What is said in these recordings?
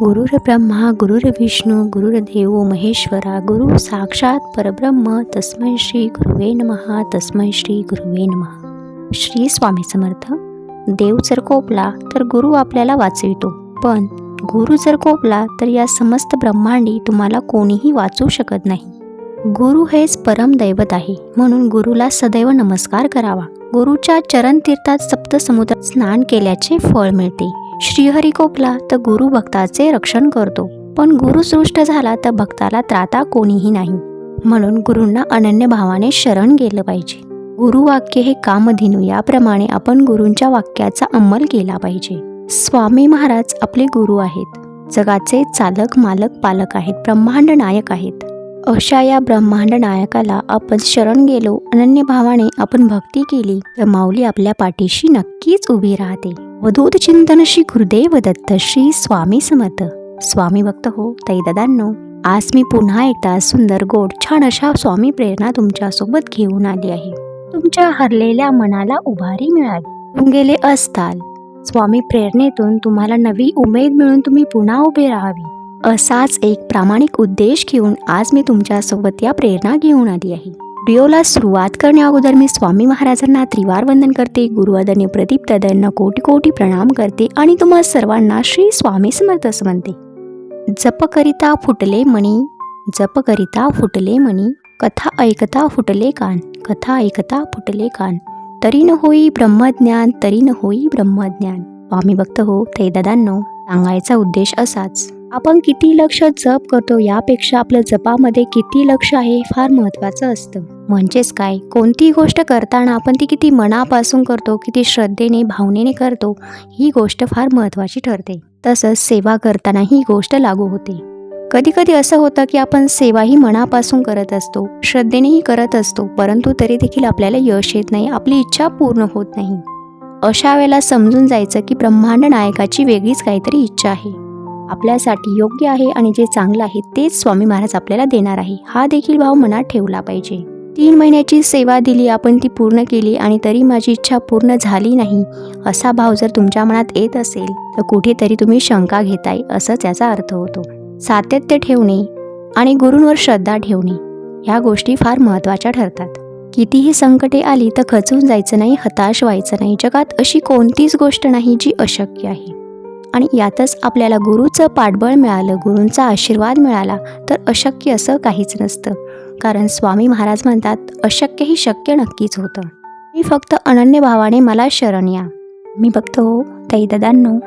गुरुर्ब्रह्मा गुरुर्विष्णू गुरुर्देव महेश्वरा गुरु साक्षात परब्रह्म तस्मै श्री गुरुवे नमहा तस्मै श्री गुरुवे नमहा श्री स्वामी समर्थ. देव जर कोपला तर गुरु आपल्याला वाचवितो. पण गुरु जर कोपला तर या समस्त ब्रह्मांडी तुम्हाला कोणीही वाचू शकत नाही. गुरु हेच परमदैवत आहे. म्हणून गुरुला सदैव नमस्कार करावा. गुरुच्या चरणतीर्थात सप्तसमुद्रात स्नान केल्याचे फळ मिळते. श्रीहरी कोपला तर गुरु भक्ताचे रक्षण करतो. पण गुरु सृष्ट झाला तर भक्ताला त्राता कोणीही नाही. म्हणून गुरूंना अनन्य भावाने शरण गेलं पाहिजे. गुरुवाक्य हे कामधेनू याप्रमाणे आपण गुरूंच्या वाक्याचा अंमल केला पाहिजे. स्वामी महाराज आपले गुरु आहेत. जगाचे चालक मालक पालक आहेत. ब्रह्मांड नायक आहेत. अशा या ब्रह्मांड नायकाला आपण शरण गेलो. अनन्य भावाने आपण भक्ती केली. तर माऊली आपल्या पाठीशी नक्कीच उभी राहते. अवधूत चिंतन श्री गुरुदेव दत्त श्री स्वामी समत स्वामी भक्त हो दादांनो आज मी पुन्हा एकदा सुंदर गोड छान अशा स्वामी प्रेरणा तुमच्यासोबत घेऊन आली आहे. तुमच्या हरलेल्या मनाला उभारी मिळावी तुम्ही गेले असताल. स्वामी प्रेरणेतून तुम्हाला नवी उमेद मिळून तुम्ही पुन्हा उभे राहावी. असाच एक प्रामाणिक उद्देश घेऊन आज मी तुमच्यासोबत या प्रेरणा घेऊन आली आहे. व्हिडिओला सुरुवात करण्याअगोदर मी स्वामी महाराजांना त्रिवार वंदन करते गुरुवादने प्रदीप दादांना कोटी कोटी प्रणाम करते आणि तुम्हा सर्वांना श्री स्वामी समर्थ असं म्हणते. जपकरिता फुटले मणी जपकरिता फुटले मणी कथा ऐकता फुटले कान कथा ऐकता फुटले कान. तरी न होई ब्रह्मज्ञान तरी न होई ब्रह्मज्ञान. स्वामी भक्त हो ते दादांनो सांगायचा उद्देश असाच. आपण किती लक्ष जप करतो यापेक्षा आपल्या जपामध्ये किती लक्ष आहे हे फार महत्त्वाचं असतं. म्हणजेच काय? कोणतीही गोष्ट करताना आपण ती किती मनापासून करतो किती श्रद्धेने भावनेने करतो ही गोष्ट फार महत्त्वाची ठरते. तसंच सेवा करताना ही गोष्ट लागू होते. कधी कधी असं होतं की आपण सेवाही मनापासून करत असतो श्रद्धेनेही करत असतो परंतु तरी देखील आपल्याला यश येत नाही आपली इच्छा पूर्ण होत नाही. अशा वेळेला समजून जायचं की ब्रह्मांड नायकाची वेगळीच काहीतरी इच्छा आहे. आपल्यासाठी योग्य आहे आणि जे चांगलं आहे तेच स्वामी महाराज आपल्याला देणार आहे. हा देखील भाव मनात ठेवला पाहिजे. तीन महिन्याची सेवा दिली आपण ती पूर्ण केली आणि तरी माझी इच्छा पूर्ण झाली नाही असा भाव जर तुमच्या मनात येत असेल तर कुठेतरी तुम्ही शंका घेताय असंच याचा अर्थ होतो. सातत्य ठेवणे आणि गुरूंवर श्रद्धा ठेवणे ह्या गोष्टी फार महत्त्वाच्या ठरतात. कितीही संकटे आली तर खचून जायचं नाही हताश व्हायचं नाही. जगात अशी कोणतीच गोष्ट नाही जी अशक्य आहे. आणि यातच आपल्याला गुरुचं पाठबळ मिळालं गुरूंचा आशीर्वाद मिळाला तर अशक्य असं काहीच नसतं. कारण स्वामी महाराज म्हणतात अशक्यही शक्य नक्कीच होतं. मी फक्त अनन्य भावाने मला शरण या. मी बघतो हो, ताईदादांनो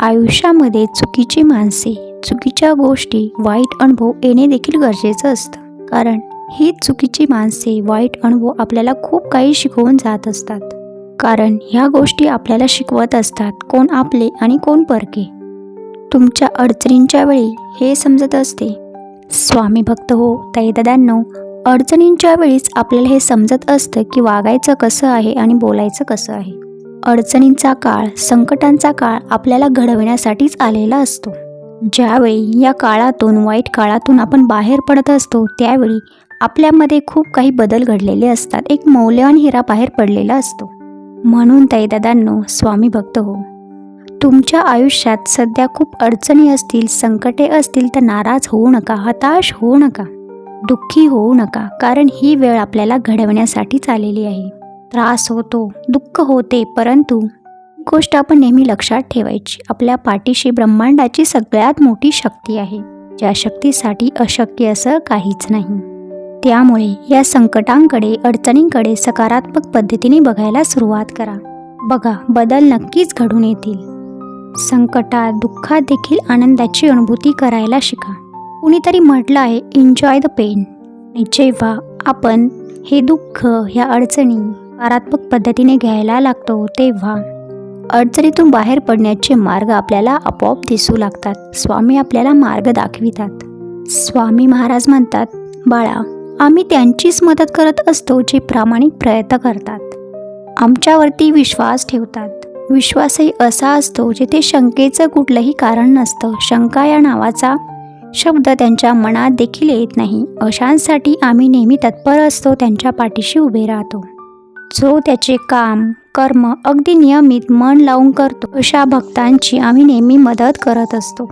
आयुष्यामध्ये चुकीची माणसे चुकीच्या गोष्टी वाईट अनुभव येणे देखील गरजेचं असतं. कारण ही चुकीची माणसे वाईट अनुभव आपल्याला खूप काही शिकवून जात असतात. कारण ह्या गोष्टी आपल्याला शिकवत असतात कोण आपले आणि कोण परके. तुमच्या अडचणींच्या वेळी हे समजत असते. स्वामी भक्त हो ताईदादांनो अडचणींच्या वेळीच आपल्याला हे समजत असतं की वागायचं कसं आहे आणि बोलायचं कसं आहे. अडचणींचा काळ संकटांचा काळ आपल्याला घडविण्यासाठीच आलेला असतो. ज्यावेळी या काळातून वाईट काळातून आपण बाहेर पडत असतो त्यावेळी आपल्यामध्ये खूप काही बदल घडलेले असतात. एक मौल्यवान हिरा बाहेर पडलेला असतो. म्हणून ताईदादांनो स्वामी भक्त हो. तुमच्या आयुष्यात सध्या खूप अडचणी असतील संकटे असतील तर नाराज होऊ नका हताश होऊ नका दुःखी होऊ नका कारण ही वेळ आपल्याला घडवण्यासाठीच आलेली आहे. त्रास होतो दुःख होते परंतु गोष्ट आपण नेहमी लक्षात ठेवायची. आपल्या पाठीशी ब्रह्मांडाची सगळ्यात मोठी शक्ती आहे ज्या शक्तीसाठी अशक्य असं काहीच नाही. त्यामुळे या संकटांकडे अडचणींकडे सकारात्मक पद्धतीने बघायला सुरुवात करा. बघा बदल नक्कीच घडून येतील. संकटात दुःखात देखील आनंदाची अनुभूती करायला शिका. कुणीतरी म्हटलं आहे एन्जॉय द पेन जेव्हा आपण हे दुःख ह्या अडचणी सकारात्मक पद्धतीने घ्यायला लागतो तेव्हा अडचणीतून बाहेर पडण्याचे मार्ग आपल्याला आपोआप दिसू लागतात. स्वामी आपल्याला मार्ग दाखवितात. स्वामी महाराज म्हणतात बाळा आम्ही त्यांचीच मदत करत असतो जे प्रामाणिक प्रयत्न करतात. आमच्यावरती विश्वास ठेवतात. विश्वासही असा असतो जिथे शंकेचं कुठलंही कारण नसतं. शंका या नावाचा शब्द त्यांच्या मनात देखील येत नाही. अशांसाठी आम्ही नेहमी तत्पर असतो त्यांच्या पाठीशी उभे राहतो. जो त्याचे काम कर्म अगदी नियमित मन लावून करतो अशा भक्तांची आम्ही नेहमी मदत करत असतो.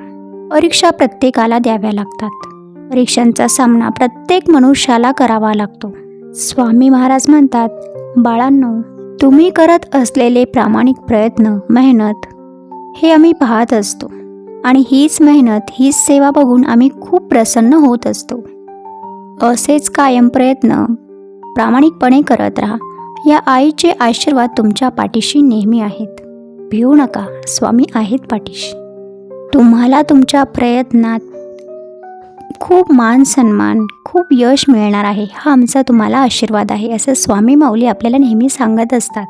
परीक्षा प्रत्येकाला द्याव्या लागतात. परीक्षांचा सामना प्रत्येक मनुष्याला करावा लागतो. स्वामी महाराज म्हणतात बाळांनो तुम्ही करत असलेले प्रामाणिक प्रयत्न मेहनत हे आम्ही पाहत असतो. आणि हीच मेहनत हीच सेवा बघून आम्ही खूप प्रसन्न होत असतो. असेच कायम प्रयत्न प्रामाणिकपणे करत राहा. या आईचे आशीर्वाद तुमच्या पाठीशी नेहमी आहेत. भिवू नका स्वामी आहेत पाठीशी. तुम्हाला तुमच्या प्रयत्नात खूप मान सन्मान खूप यश मिळणार आहे. हा आमचा तुम्हाला आशीर्वाद आहे असं स्वामी माऊली आपल्याला नेहमी सांगत असतात.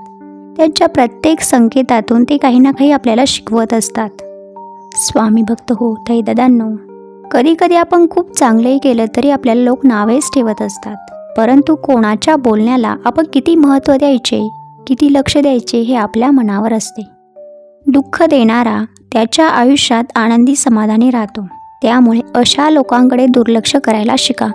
त्यांच्या प्रत्येक संकेतातून ते काही ना काही आपल्याला शिकवत असतात. स्वामी भक्त हो ताई दादांनो कधी कधी आपण खूप चांगलंही केलं तरी आपल्याला लोक नावेच ठेवत असतात. परंतु कोणाच्या बोलण्याला आपण किती महत्त्व द्यायचे किती लक्ष द्यायचे हे आपल्या मनावर असते. दुःख देणारा त्याच्या आयुष्यात आनंदी समाधानी राहतो. त्यामुळे अशा लोकांकडे दुर्लक्ष करायला शिका.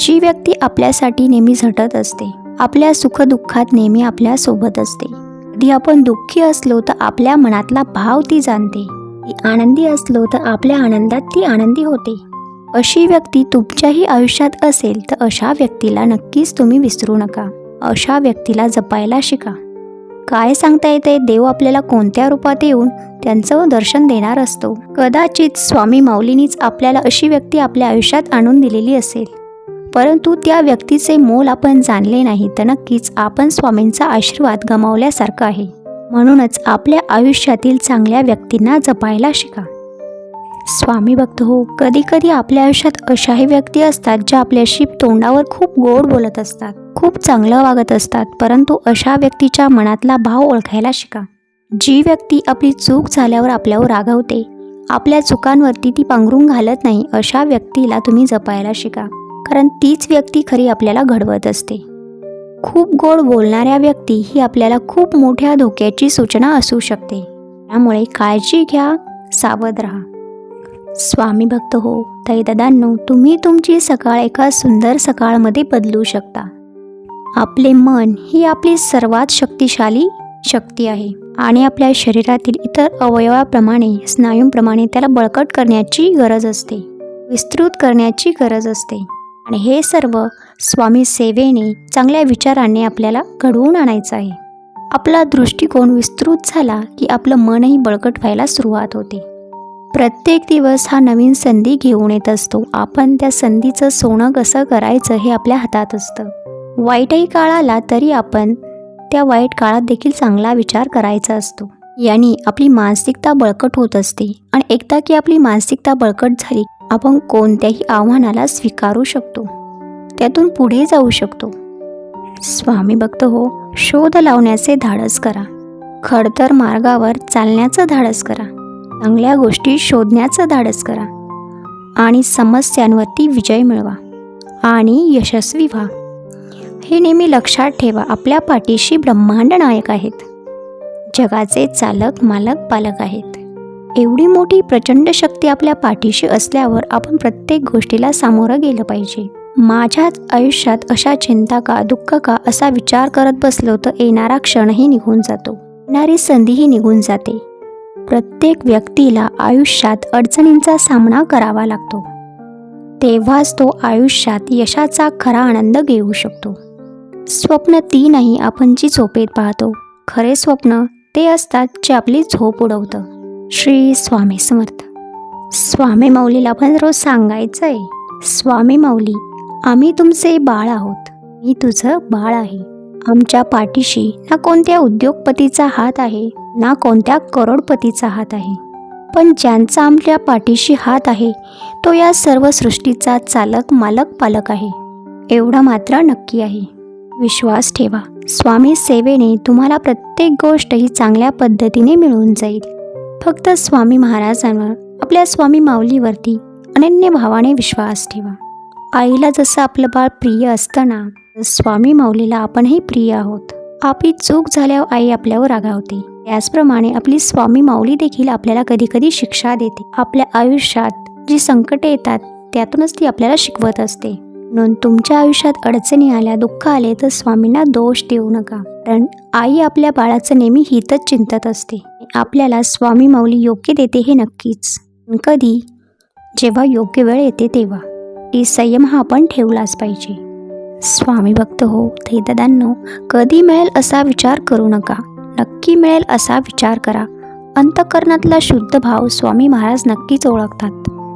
जी व्यक्ती आपल्यासाठी नेहमी झटत असते आपल्या सुखदुःखात नेहमी आपल्यासोबत असते. कधी आपण दुःखी असलो तर आपल्या मनातला भाव ती जाणते. आनंदी असलो तर आपल्या आनंदात ती आनंदी होते. अशी व्यक्ती तुमच्याही आयुष्यात असेल तर अशा व्यक्तीला नक्कीच तुम्ही विसरू नका. अशा व्यक्तीला जपायला शिका. काय सांगता येते? देव आपल्याला कोणत्या रूपात येऊन त्यांचं दर्शन देणार असतो? कदाचित स्वामी माऊलीनीच आपल्याला अशी व्यक्ती आपल्या आयुष्यात आणून दिलेली असेल. परंतु त्या व्यक्तीचे मोल आपण जाणले नाही तर नक्कीच आपण स्वामींचा आशीर्वाद गमावल्यासारखं आहे. म्हणूनच आपल्या आयुष्यातील चांगल्या व्यक्तींना जपायला शिका. स्वामी भक्त हो कधी कधी आपल्या आयुष्यात अशाही व्यक्ती असतात ज्या आपल्याशी तोंडावर खूप गोड बोलत असतात खूप चांगलं वागत असतात परंतु अशा व्यक्तीच्या मनातला भाव ओळखायला शिका. जी व्यक्ती आपली चूक झाल्यावर आपल्यावर रागवते आपल्या चुकांवरती ती पांघरून घालत नाही अशा व्यक्तीला तुम्ही जपायला शिका कारण तीच व्यक्ती खरी आपल्याला घडवत असते. खूप गोड बोलणाऱ्या व्यक्ती ही आपल्याला खूप मोठ्या धोक्याची सूचना असू शकते. त्यामुळे काळजी घ्या सावध राहा. स्वामी भक्त हो ताई दादांनो तुम्ही तुमची सकाळ एका सुंदर सकाळमध्ये बदलू शकता. आपले मन ही आपली सर्वात शक्तिशाली शक्ती आहे आणि आपल्या शरीरातील इतर अवयवाप्रमाणे स्नायूंप्रमाणे त्याला बळकट करण्याची गरज असते विस्तृत करण्याची गरज असते. आणि हे सर्व स्वामी सेवेने चांगल्या विचाराने आपल्याला घडवून आणायचं आहे. आपला दृष्टिकोन विस्तृत झाला की आपलं मनही बळकट व्हायला सुरुवात होते. प्रत्येक दिवस हा नवीन संधी घेऊन येत असतो. आपण त्या संधीचं सोनं कसं करायचं हे आपल्या हातात असतं. वाईटही काळ आला तरी आपण त्या वाईट काळात देखील चांगला विचार करायचा असतो. याने आपली मानसिकता बळकट होत असते. आणि एकदा की आपली मानसिकता बळकट झाली आपण कोणत्याही आव्हानाला स्वीकारू शकतो. त्यातून पुढे जाऊ शकतो. स्वामी भक्त हो शोध लावण्याचे धाडस करा. खडतर मार्गावर चालण्याचं धाडस करा. चांगल्या गोष्टी शोधण्याचं धाडस करा आणि समस्यांवरती विजय मिळवा आणि यशस्वी व्हा. हे नेहमी लक्षात ठेवा आपल्या पाठीशी ब्रह्मांड नायक आहेत. जगाचे चालक मालक पालक आहेत. एवढी मोठी प्रचंड शक्ती आपल्या पाठीशी असल्यावर आपण प्रत्येक गोष्टीला सामोरं गेलं पाहिजे. माझ्याच आयुष्यात अशा चिंता का दुःख का असा विचार करत बसलो तर येणारा क्षणही निघून जातो. येणारी संधीही निघून जाते. प्रत्येक व्यक्तीला आयुष्यात अडचणींचा सामना करावा लागतो. तेव्हाच तो आयुष्यात यशाचा खरा आनंद घेऊ शकतो. स्वप्न ती नाही आपण जी झोपेत पाहतो. खरे स्वप्न ते असतात जे आपली झोप उडवतं. श्री स्वामी समर्थ. स्वामी माऊलीला आपण रोज सांगायचं आहे स्वामी माऊली आम्ही तुमचे बाळ आहोत. मी तुझं बाळ आहे. आमच्या पाठीशी ना कोणत्या उद्योगपतीचा हात आहे? ना कोणत्या करोडपतीचा हात आहे. पण ज्यांचा आपल्या पाठीशी हात आहे तो या सर्व सृष्टीचा चालक मालक पालक आहे. एवढं मात्र नक्की आहे. विश्वास ठेवा. स्वामी सेवेने तुम्हाला प्रत्येक गोष्ट ही चांगल्या पद्धतीने मिळून जाईल. फक्त स्वामी महाराजांवर आपल्या स्वामी माऊलीवरती अनन्य भावाने विश्वास ठेवा. आईला जसं आपलं बाळ प्रिय असतं ना स्वामी माऊलीला आपणही प्रिय आहोत. आपली चूक झाल्यावर आई आपल्यावर रागावते. त्याचप्रमाणे आपली स्वामी माऊली देखील आपल्याला कधी कधी शिक्षा देते. आपल्या आयुष्यात जी संकटे येतात त्यातूनच ती आपल्याला शिकवत असते. म्हणून तुमच्या आयुष्यात अडचणी आल्या दुःख आले तर स्वामींना दोष देऊ नका. कारण आई आपल्या बाळाचं नेहमी हितच चिंतत असते. आपल्याला स्वामी माऊली योग्य देते हे नक्कीच. कधी जेव्हा योग्य वेळ येते तेव्हा. ती संयम हा आपण ठेवलाच पाहिजे. स्वामी भक्त हो. दादांनो कधी मिळेल असा विचार करू नका. नक्की मिळेल असा विचार करा. अंतकरणातला शुद्ध भाव स्वामी महाराज नक्कीच ओळखतात.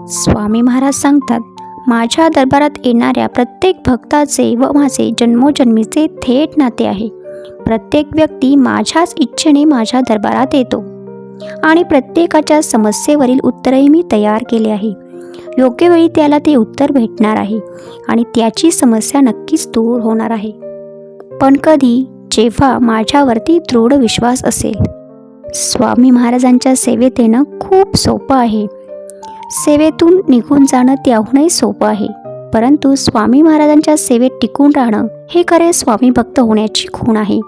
स्वामी महाराज सांगतात माझ्या दरबारात येणाऱ्या प्रत्येक भक्ताचे व माझे जन्मोजन्मीचे थेट नाते आहे. प्रत्येक व्यक्ती माझ्याच इच्छेने माझ्या दरबारात येतो. आणि प्रत्येकाच्या समस्येवरील उत्तरही मी तयार केले आहे. योग्य वेळी त्याला ते उत्तर भेटणार आहे आणि त्याची समस्या नक्कीच दूर होणार आहे. पण कधी जेव्हा माझ्यावरती दृढ विश्वास असेल. स्वामी महाराजांच्या सेवेत येणं खूप सोपं आहे. सेवेतून निघून जाणं त्याहूनही सोपं आहे. परंतु स्वामी महाराजांच्या सेवेत टिकून राहणं हे खरे स्वामी भक्त होण्याची खूण आहे.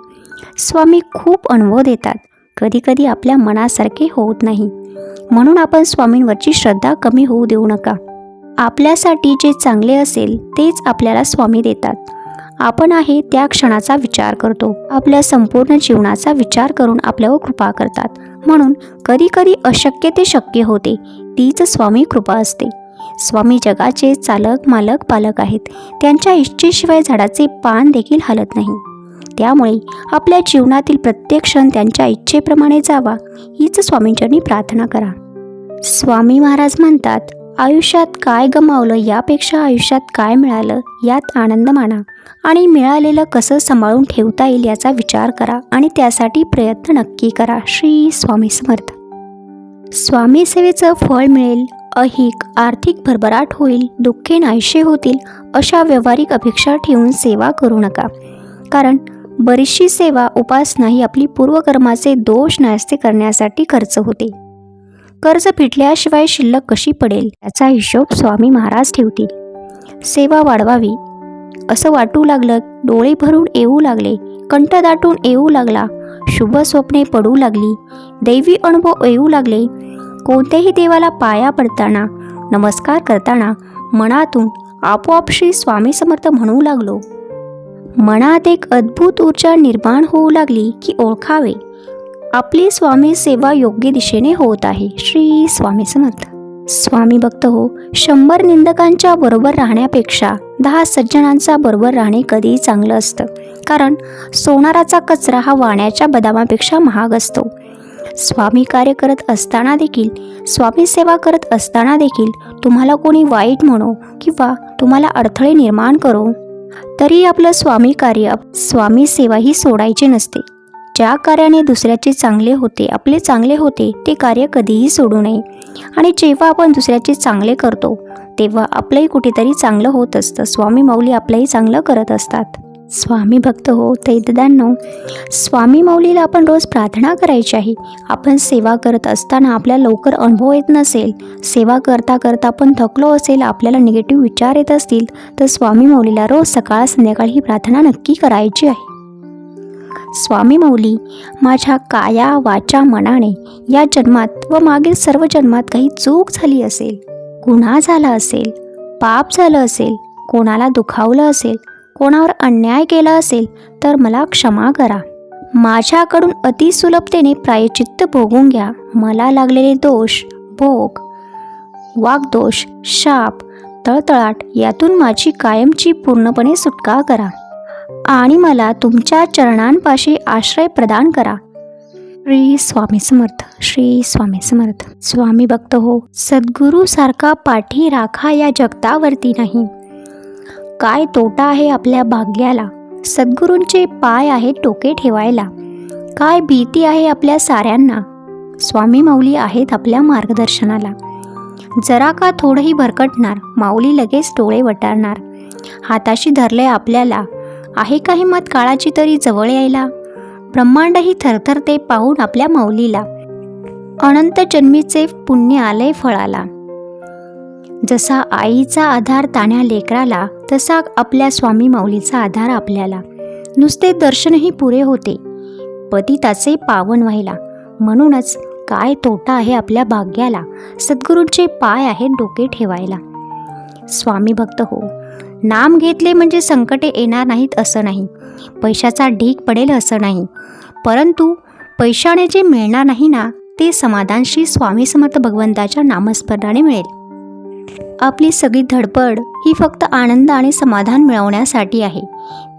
स्वामी खूप अनुभव देतात. कधीकधी आपल्या मनासारखे होत नाही. म्हणून आपण स्वामींवरची श्रद्धा कमी होऊ देऊ नका. आपल्यासाठी जे चांगले असेल तेच आपल्याला स्वामी देतात. आपण आहे त्या क्षणाचा विचार करतो. आपल्या संपूर्ण जीवनाचा विचार करून आपल्यावर कृपा करतात. म्हणून कधी कधी अशक्य ते शक्य होते तीच स्वामी कृपा असते. स्वामी जगाचे चालक मालक पालक आहेत. त्यांच्या इच्छेशिवाय झाडाचे पान देखील हलत नाही. त्यामुळे आपल्या जीवनातील प्रत्येक क्षण त्यांच्या इच्छेप्रमाणे जावा हीच स्वामींचरणी प्रार्थना करा. स्वामी महाराज म्हणतात आयुष्यात काय गमावलं यापेक्षा आयुष्यात काय मिळालं यात आनंद माना आणि मिळालेलं कसं सांभाळून ठेवता येईल याचा विचार करा आणि त्यासाठी प्रयत्न नक्की करा. श्री स्वामी समर्थ. स्वामी सेवेचं फळ मिळेल अहिक आर्थिक भरभराट होईल दुःखे नाहीशे होतील अशा व्यावहारिक अपेक्षा ठेवून सेवा करू नका. कारण बरीचशी सेवा उपासना ही आपली पूर्वकर्माचे दोष नास्ते करण्यासाठी खर्च होते. कर्ज फिटल्याशिवाय शिल्लक कशी पडेल याचा हिशोब स्वामी महाराज ठेवतील. सेवा वाढवावी. असं वाटू लागलं डोळे भरून येऊ लागले कंठ दाटून येऊ लागला शुभ स्वप्ने पडू लागली दैवी अनुभव येऊ लागले. कोणत्याही देवाला पाया पडताना नमस्कार करताना मनातून आपोआपशी स्वामी समर्थ म्हणू लागलो. मनात एक अद्भुत ऊर्जा निर्माण होऊ लागली की ओळखावे. आपली स्वामी सेवा योग्य दिशेने होत आहे. श्री स्वामी समर्थ. स्वामी भक्त हो शंभर निंदकांच्या बरोबर राहण्यापेक्षा दहा सज्जनांचा बरोबर राहणे कधीही चांगलं असतं. कारण सोनाराचा कचरा हा वाण्याच्या बदामापेक्षा महाग असतो. स्वामी कार्य करत असताना देखील स्वामी सेवा करत असताना देखील तुम्हाला कोणी वाईट म्हणो किंवा तुम्हाला अडथळे निर्माण करो. तरी आपलं स्वामी कार्य स्वामी सेवा ही सोडायची नसते. ज्या कार्याने दुसऱ्याचे चांगले होते आपले चांगले होते ते कार्य कधीही सोडू नये. आणि जेव्हा आपण दुसऱ्याचे चांगले करतो तेव्हा आपलंही कुठेतरी चांगलं होत असतं. स्वामी माऊली आपलंही चांगलं करत असतात. स्वामी भक्त हो तैतदांनो स्वामी मौलीला आपण रोज प्रार्थना करायची आहे. आपण सेवा करत असताना आपल्याला लवकर अनुभव येत नसेल सेवा करता करता आपण थकलो असेल आपल्याला निगेटिव्ह विचार येत असतील तर स्वामी मौलीला रोज सकाळ संध्याकाळ ही प्रार्थना नक्की करायची आहे. स्वामी मौली माझ्या काया वाचा मनाने या जन्मात व मागील सर्व जन्मात काही चूक झाली असेल गुन्हा झाला असेल पाप झालं असेल कोणाला दुखावलं असेल कोणावर अन्याय केला असेल तर मला क्षमा करा. माझ्याकडून अतिसुलभतेने प्रायचित्त भोगून घ्या. मला लागलेले दोष भोग वागदोष शाप तळतळाट यातून माझी कायमची पूर्णपणे सुटका करा आणि मला तुमच्या चरणांपाशी आश्रय प्रदान करा. श्री स्वामी समर्थ श्री स्वामी समर्थ. स्वामी भक्त हो सद्गुरू सारखा पाठी राखा या जगतावरती नाही. काय तोटा आहे आपल्या भाग्याला? सद्गुरूंचे पाय आहेत टोके ठेवायला. काय भीती आहे आपल्या साऱ्यांना? स्वामी माऊली आहेत आपल्या मार्गदर्शनाला. जरा का थोडंही भरकटणार? माऊली लगेच डोळे वटारणार. हाताशी धरले आपल्याला. आहे का हिंमत काळाची तरी जवळ यायला? ब्रह्मांडही थरथरते पाहून आपल्या माऊलीला. अनंत जन्मीचे पुण्य आले फळाला. जसा आईचा आधार ताण्या लेकराला तसा आपल्या स्वामी माऊलीचा आधार आपल्याला. नुसते दर्शनही पुरे होते. पतिताचे पावन व्हायला. म्हणूनच काय तोटा आहे आपल्या भाग्याला? सद्गुरूंचे पाय आहेत डोके ठेवायला. स्वामी भक्त हो. नाम घेतले म्हणजे संकटे येणार नाहीत असं नाही. पैशाचा ढीक पडेल असं नाही. परंतु पैशाने जे मिळणार नाही ना ते समाधानशी स्वामी समर्थ भगवंताच्या नामस्मरणाने मिळेल. आपली सगळी धडपड ही फक्त आनंद आणि समाधान मिळवण्यासाठी आहे.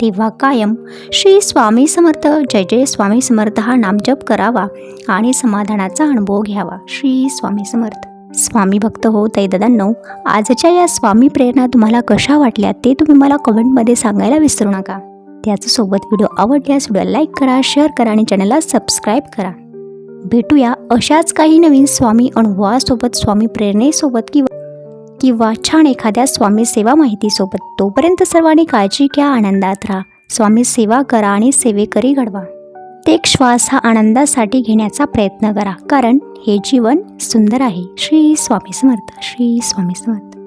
तेव्हा कायम श्री स्वामी समर्थ जय जय स्वामी समर्थ हा नामजप करावा आणि समाधानाचा अनुभव घ्यावा. श्री स्वामी समर्थ. स्वामी भक्त हो ताई दादांनो आजच्या या स्वामी प्रेरणा तुम्हाला कशा वाटल्या ते तुम्ही मला कमेंटमध्ये सांगायला विसरू नका. त्याचसोबत व्हिडिओ आवडल्यास व्हिडिओ लाईक करा शेअर करा आणि चॅनलला सबस्क्राईब करा. भेटूया अशाच काही नवीन स्वामी अनुभवासोबत स्वामी प्रेरणेसोबत किंवा किंवा छान एखाद्या स्वामी सेवा माहितीसोबत तोपर्यंत सर्वांनी काळजी घ्या आनंदात राहा. स्वामी सेवा करा आणि सेवेकरी घडवा. प्रत्येक श्वास हा आनंदासाठी घेण्याचा प्रयत्न करा कारण हे जीवन सुंदर आहे. श्री स्वामी समर्थ श्री स्वामी समर्थ.